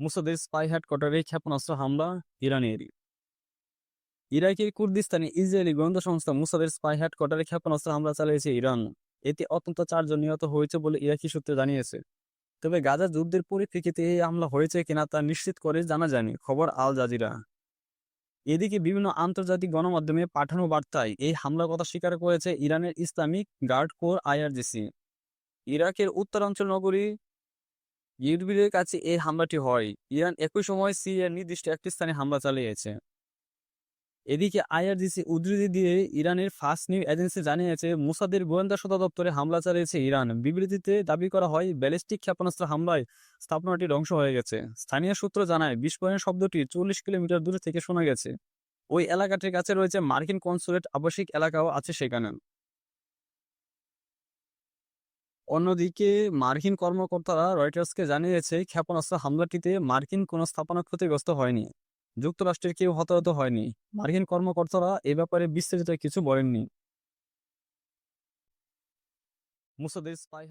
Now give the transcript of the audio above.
মুসাদের spy হেডকোয়ার্টারে ক্ষেপণাস্ত্র হামলা ইরানের। ইরাকের কুর্দিস্তানে ইসরায়েলি গোয়েন্দা সংস্থা মুসাদের স্পাই হেডকোয়ার্টারে ক্ষেপণাস্ত্র হামলা চালিয়েছে ইরান। এতে অন্তত চারজন নিহত হয়েছে বলে ইরাকি সূত্রে জানিয়েছে। তবে গাজা যুদ্ধের পরিপ্রেক্ষিতে এই হামলা হয়েছে কিনা তা নিশ্চিত করে জানা যায়নি, খবর আল জাজিরা। এদিকে বিভিন্ন আন্তর্জাতিক গণমাধ্যমে পাঠানো বার্তায় এই হামলার কথা স্বীকার করেছে ইরানের ইসলামিক গার্ড কোর আইআরজিসি। ইরাকের উত্তরাঞ্চল নগরী ইরবিলের কাছে এই হামলাটি হয়। ইরান একই সময় সিরিয়ার নির্দিষ্ট একটি স্থানে হামলা চালিয়েছে। এদিকে আইআরজিসি উদ্ধৃতি দিয়ে ইরানের ফার্স্ট নিউ এজেন্সি জানিয়েছে, মুসাদের গোয়েন্দা সদর দপ্তরে হামলা চালিয়েছে ইরান। বিবৃতিতে দাবি করা হয়, ব্যালিস্টিক ক্ষেপণাস্ত্র হামলায় স্থাপনাটি ধ্বংস হয়ে গেছে। স্থানীয় সূত্র জানায়, বিস্ফোরণের শব্দটি চল্লিশ কিলোমিটার দূরে থেকে শোনা গেছে। ওই এলাকাটির কাছে রয়েছে মার্কিন কনসুলেট আবাসিক এলাকাও আছে সেখানে। অন্যদিকে মার্কিন কর্মকর্তারা রয়টার্সকে জানিয়েছে, ক্ষেপণাস্ত্র হামলাটিতে মার্কিন কোনো স্থাপনা ক্ষতিগ্রস্ত হয়নি। যুক্তরাষ্ট্রের কেউ হতাহত হয়নি। মার্কিন কর্মকর্তারা এ ব্যাপারে বিস্তারিত কিছু বলেননি। মুসাদের স্পাই